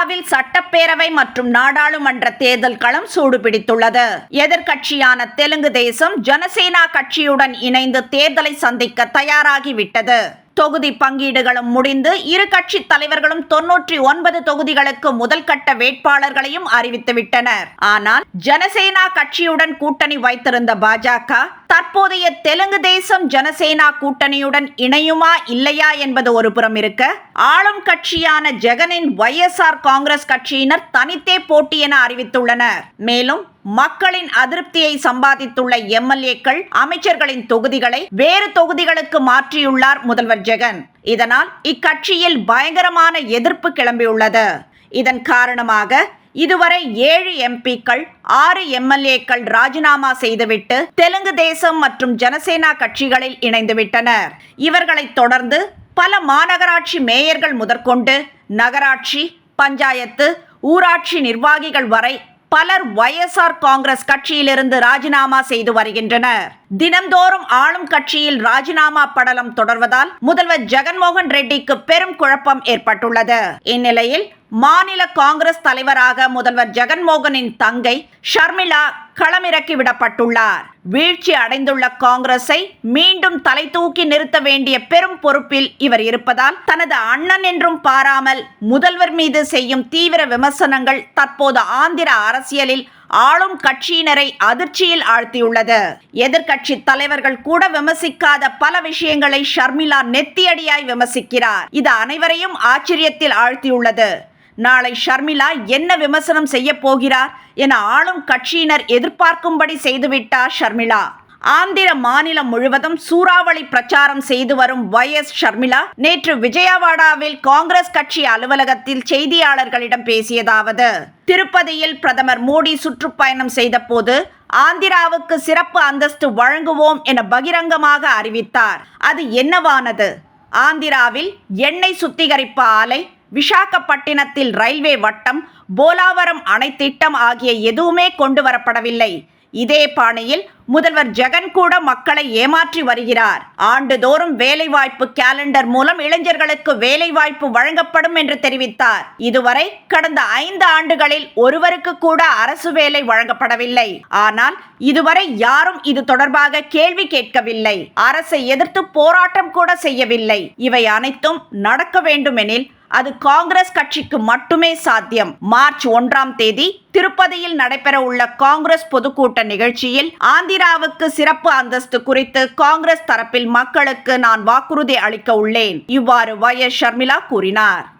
இந்தியாவில் சட்டப்பேரவை மற்றும் நாடாளுமன்ற தேர்தல் களம் சூடுபிடித்துள்ளது. எதிர்கட்சியான தெலுங்கு தேசம் ஜனசேனா கட்சியுடன் இணைந்து தேர்தலை சந்திக்க தயாராகிவிட்டது. தொகுதி பங்கீடுகளும் முடிந்து இரு கட்சி தலைவர்களும் தொன்னூற்றி ஒன்பது தொகுதிகளுக்கு முதல் கட்ட வேட்பாளர்களையும் அறிவித்துவிட்டனர். ஆனால் ஜனசேனா கட்சியுடன் கூட்டணி வைத்திருந்த பாஜக தற்போதைய தெலுங்கு தேசம் ஜனசேனா கூட்டணியுடன் இணையுமா இல்லையா என்பது ஒரு புறம் இருக்க ஆளும் கட்சியான ஜெகனின் ஒய்எஸ்ஆர் காங்கிரஸ் கட்சியினர் தனித்தே போட்டி என அறிவித்துள்ளனர். மேலும் மக்களின் அதிருப்தியை சம்பாதித்துள்ள எம்எல்ஏக்கள் அமைச்சர்களின் தொகுதிகளை வேறு தொகுதிகளுக்கு மாற்றியுள்ளார் முதல்வர் ஜெகன். இதனால் இக்கட்சியில் பயங்கரமான எதிர்ப்பு கிளம்பியுள்ளது. இதன் காரணமாக இதுவரை ஏழு எம்பிக்கள் ஆறு எம்எல்ஏக்கள் ராஜினாமா செய்துவிட்டு தெலுங்கு தேசம் மற்றும் ஜனசேனா கட்சிகளில் இணைந்துவிட்டனர். இவர்களைத் தொடர்ந்து பல மாநகராட்சி மேயர்கள் முதற்கொண்டு நகராட்சி பஞ்சாயத்து ஊராட்சி நிர்வாகிகள் வரை பலர் ஒய்எஸ்ஆர் காங்கிரஸ் கட்சியிலிருந்து ராஜினாமா செய்து வருகின்றனர். தினந்தோறும் ஆளும் கட்சியில் ராஜினாமா படலம் தொடர்வதால் முதல்வர் ஜெகன்மோகன் ரெட்டிக்கு பெரும் குழப்பம் ஏற்பட்டுள்ளது. இந்நிலையில் மாநில காங்கிரஸ் தலைவராக முதல்வர் ஜெகன்மோகனின் தங்கை ஷர்மிளா களமிறக்கி விடப்பட்டுள்ளார். வீழ்ச்சி அடைந்துள்ள காங்கிரஸை மீண்டும் தலை தூக்கி நிறுத்த வேண்டிய பெரும் பொறுப்பில் இவர் இருப்பதால் தனது அண்ணன் என்றும் பாராமல் முதல்வர் மீது செய்யும் தீவிர விமர்சனங்கள் தற்போது ஆந்திர அரசியலில் ஆளும் கட்சியினரை அதிர்ச்சியில் ஆழ்த்தியுள்ளது. எதிர்கட்சி தலைவர்கள் கூட விமர்சிக்காத பல விஷயங்களை ஷர்மிளா நெத்தியடியாய் விமர்சிக்கிறார். இது அனைவரையும் ஆச்சரியத்தில் ஆழ்த்தியுள்ளது. நாளை ஷர்மிளா என்ன விமர்சனம் செய்ய போகிறார் என ஆளும் கட்சியினர் எதிர்பார்க்கும்படி செய்துவிட்டார் ஷர்மிளா. ஆந்திர மாநிலம் முழுவதும் சூறாவளி பிரச்சாரம் செய்து வரும் ஒய் எஸ் ஷர்மிளா நேற்று விஜயவாடாவில் காங்கிரஸ் கட்சி அலுவலகத்தில் செய்தியாளர்களிடம் பேசியதாவது திருப்பதியில் பிரதமர் மோடி சுற்றுப்பயணம் செய்தபோது ஆந்திராவுக்கு சிறப்பு அந்தஸ்து வழங்குவோம் என பகிரங்கமாக அறிவித்தார். அது என்னவானது? ஆந்திராவில் எண்ணெய் சுத்திகரிப்பு ஆலை விசாகப்பட்டினத்தில் ரயில்வே வட்டம் போலாவரம் அணை திட்டம் ஆகிய எதுவுமே கொண்டு வரப்படவில்லை. இதே பாணியில் முதல்வர் ஜெகன் கூட மக்களை ஏமாற்றி வருகிறார். ஆண்டுதோறும் வேலைவாய்ப்பு கேலண்டர் மூலம் இளைஞர்களுக்கு வேலைவாய்ப்பு வழங்கப்படும் என்று தெரிவித்தார். இதுவரை கடந்த ஐந்து ஆண்டுகளில் ஒருவருக்கு கூட அரசு வேலை வழங்கப்படவில்லை. ஆனால் இதுவரை யாரும் இது தொடர்பாக கேள்வி கேட்கவில்லை. அரசை எதிர்த்து போராட்டம் கூட செய்யவில்லை. இவை அனைத்தும் நடக்க வேண்டுமெனில் அது காங்கிரஸ் கட்சிக்கு மட்டுமே சாத்தியம். மார்ச் ஒன்றாம் தேதி திருப்பதியில் நடைபெற உள்ள காங்கிரஸ் பொதுக்கூட்ட நிகழ்ச்சியில் ஆந்திராவுக்கு சிறப்பு அந்தஸ்து குறித்து காங்கிரஸ் தரப்பில் மக்களுக்கு நான் வாக்குறுதி அளிக்க உள்ளேன். இவ்வாறு ஒய் எஸ் ஷர்மிளா கூறினார்.